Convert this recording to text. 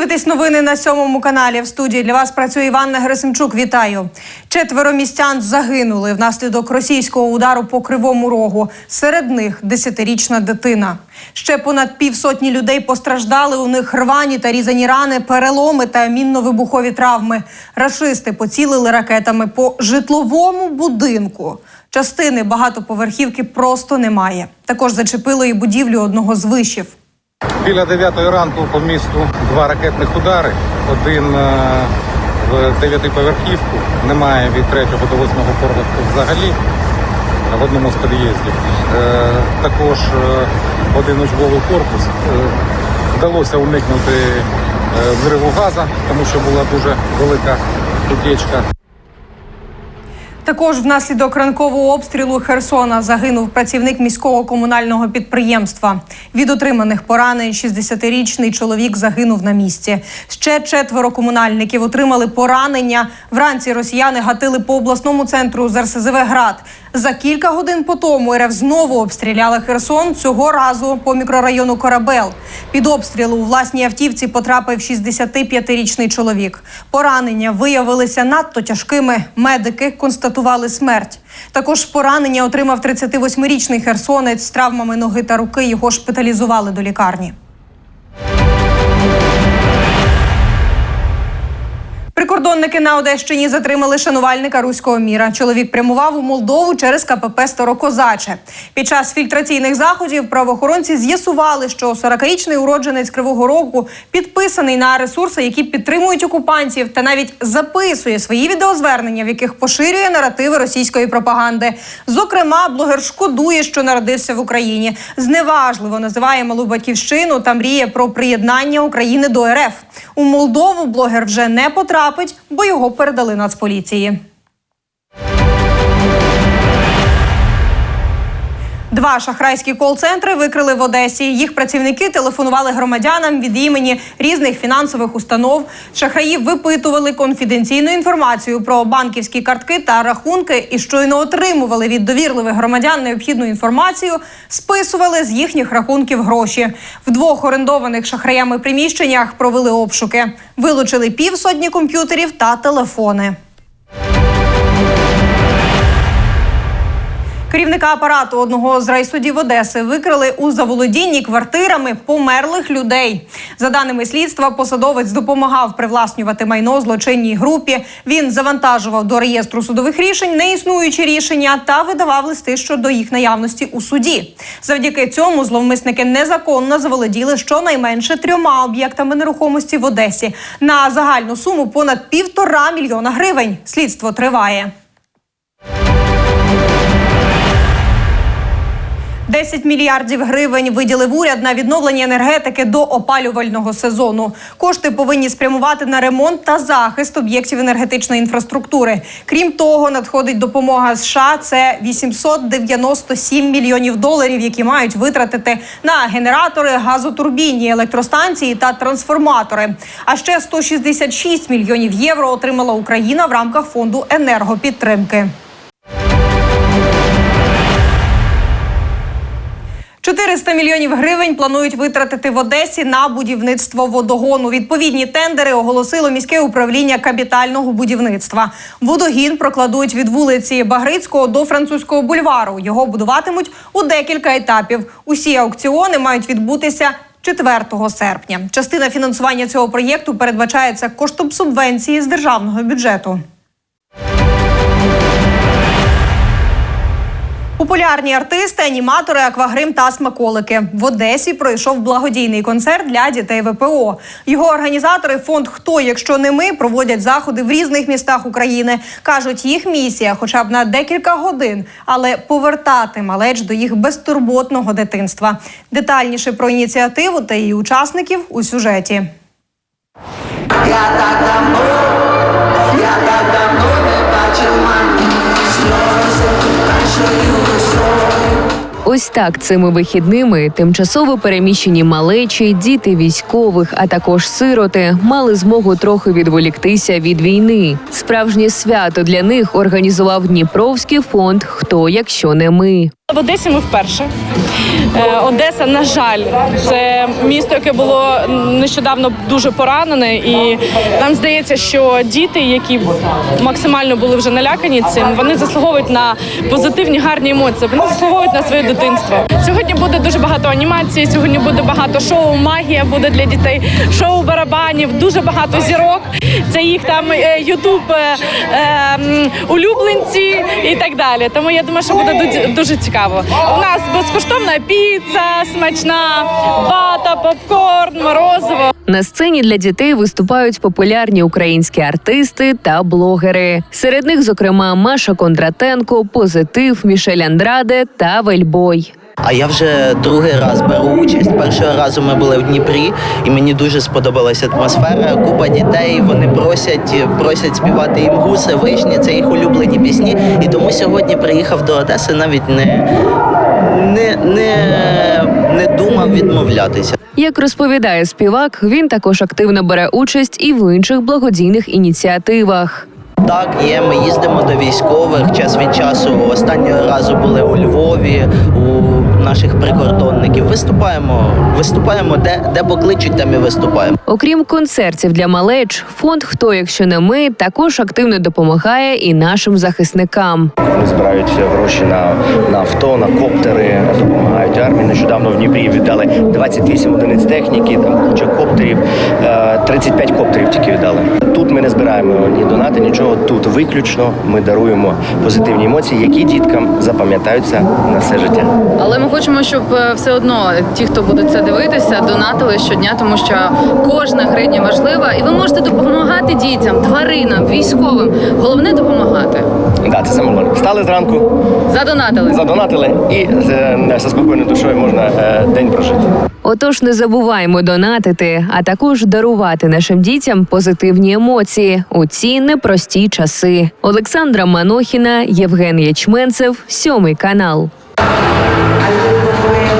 дивитесь новини на сьомому каналі. В студії для вас працює Іванна Герасимчук. Вітаю. Четверо містян загинули внаслідок російського удару по кривому рогу. Серед них десятирічна дитина. Ще понад півсотні людей постраждали. У них рвані та різані рани, переломи та мінно-вибухові травми. Рашисти поцілили ракетами по житловому будинку. Частини багатоповерхівки просто немає. Також зачепило і будівлю одного з вишів. Біля 9 ранку по місту два ракетних удари. Один е, в дев'ятиповерхівку, немає від 3 до 8 поверху взагалі в одному з під'їздів. Е, Також е, один учбовий корпус. Вдалося уникнути взриву газу, тому що була дуже велика утечка. Також внаслідок ранкового обстрілу Херсона загинув працівник міського комунального підприємства. Від отриманих поранень 60-річний чоловік загинув на місці. Ще четверо комунальників отримали поранення. Вранці росіяни гатили по обласному центру з РСЗВ «Град». За кілька годин по тому РФ знову обстріляла Херсон. Цього разу по мікрорайону Корабел. Під обстрілу у власній автівці потрапив 65-річний чоловік. Поранення виявилися надто тяжкими. Медики констатували смерть. Також поранення отримав 38-річний херсонець з травмами ноги та руки. Його шпиталізували до лікарні. Прикордонники на Одещині затримали шанувальника руського міра. Чоловік прямував у Молдову через КПП Старокозаче. Під час фільтраційних заходів правоохоронці з'ясували, що 40-річний уродженець Кривого Рогу підписаний на ресурси, які підтримують окупантів, та навіть записує свої відеозвернення, в яких поширює наративи російської пропаганди. Зокрема, блогер шкодує, що народився в Україні. Зневажливо називає малу батьківщину та мріє про приєднання України до РФ. У Молдову блогер вже не потрапить, бо його передали Нацполіції. Два шахрайські кол-центри викрили в Одесі. Їх працівники телефонували громадянам від імені різних фінансових установ. Шахраїв випитували конфіденційну інформацію про банківські картки та рахунки і щойно отримували від довірливих громадян необхідну інформацію, списували з їхніх рахунків гроші. В двох орендованих шахраями приміщеннях провели обшуки, вилучили півсотні комп'ютерів та телефони. Керівника апарату одного з райсудів Одеси викрили у заволодінні квартирами померлих людей. За даними слідства, посадовець допомагав привласнювати майно злочинній групі. Він завантажував до реєстру судових рішень неіснуючі рішення та видавав листи щодо їх наявності у суді. Завдяки цьому зловмисники незаконно заволоділи щонайменше трьома об'єктами нерухомості в Одесі на загальну суму понад півтора мільйона гривень. Слідство триває. 10 мільярдів гривень виділив уряд на відновлення енергетики до опалювального сезону. Кошти повинні спрямувати на ремонт та захист об'єктів енергетичної інфраструктури. Крім того, надходить допомога США. Це 897 мільйонів доларів, які мають витратити на генератори, газотурбінні, електростанції та трансформатори. А ще 166 мільйонів євро отримала Україна в рамках фонду енергопідтримки. 400 мільйонів гривень планують витратити в Одесі на будівництво водогону. Відповідні тендери оголосило міське управління капітального будівництва. Водогін прокладуть від вулиці Багрицького до французького бульвару. Його будуватимуть у декілька етапів. Усі аукціони мають відбутися 4 серпня. Частина фінансування цього проєкту передбачається коштом субвенції з державного бюджету. Популярні артисти, аніматори, аквагрим та смаколики в Одесі пройшов благодійний концерт для дітей ВПО. Його організатори фонд Хто, якщо не ми проводять заходи в різних містах України. кажуть, їх місія, хоча б на декілька годин, але повертати малеч до їх безтурботного дитинства. Детальніше про ініціативу та її учасників у сюжеті. Я так Ось так цими вихідними тимчасово переміщені малечі, діти військових, а також сироти мали змогу трохи відволіктися від війни. Справжнє свято для них організував Дніпровський фонд Хто, якщо не ми. В Одесі ми вперше. Е, Одеса, на жаль, це місто, яке було нещодавно дуже поранене, і нам здається, що діти, які максимально були вже налякані цим, вони заслуговують на позитивні гарні емоції. Вони заслуговують на своє дитинство. Сьогодні буде дуже багато анімації. Сьогодні буде багато шоу. Магія буде для дітей, шоу барабанів, дуже багато зірок. Це їх там Ютуб улюбленці і так далі. Тому я думаю, що буде дуже цікаво. У нас безкоштовна піца, смачна вата, попкорн, морозиво. На сцені для дітей виступають популярні українські артисти та блогери. Серед них, зокрема, Маша Кондратенко, Позитив, Мішель Андраде та Вельбой. А я вже другий раз беру участь. Першого разу ми були в Дніпрі, і мені дуже сподобалася атмосфера. Купа дітей вони просять, просять співати їм гуси, вишні. Це їх улюблені пісні. І тому сьогодні приїхав до Одеси, навіть не, не, не, не думав відмовлятися. Як розповідає співак, він також активно бере участь і в інших благодійних ініціативах. Так, є. Ми їздимо до військових час від часу. Останнього разу були у Львові у наших прикордонників. Виступаємо, виступаємо де, де покличуть, там і виступаємо. Окрім концертів для малеч, фонд Хто, якщо не ми, також активно допомагає і нашим захисникам. Вони збирають гроші на, на авто, на коптери, допомагають армії. Нещодавно в Дніпрі віддали 28 одиниць техніки, там куча коптерів, е, 35 коптерів тільки віддали. Тут ми не збираємо ні донати, нічого. Тут виключно ми даруємо позитивні емоції, які діткам запам'ятаються на все життя. Але ми хочемо, щоб е, все одно ті, хто будуть це дивитися, донатили щодня, тому що кожна гривня важлива, і ви можете допомагати дітям, тваринам, військовим. Головне допомагати. Да, це саме головне. Встали зранку, Задонатили. задонатили, і е, зі спокійною душою можна е, день прожити. Отож, не забуваємо донатити, а також дарувати нашим дітям позитивні емоції у ці непрості часи. Олександра Манохіна, Євген Ячменцев, сьомий канал. I live the way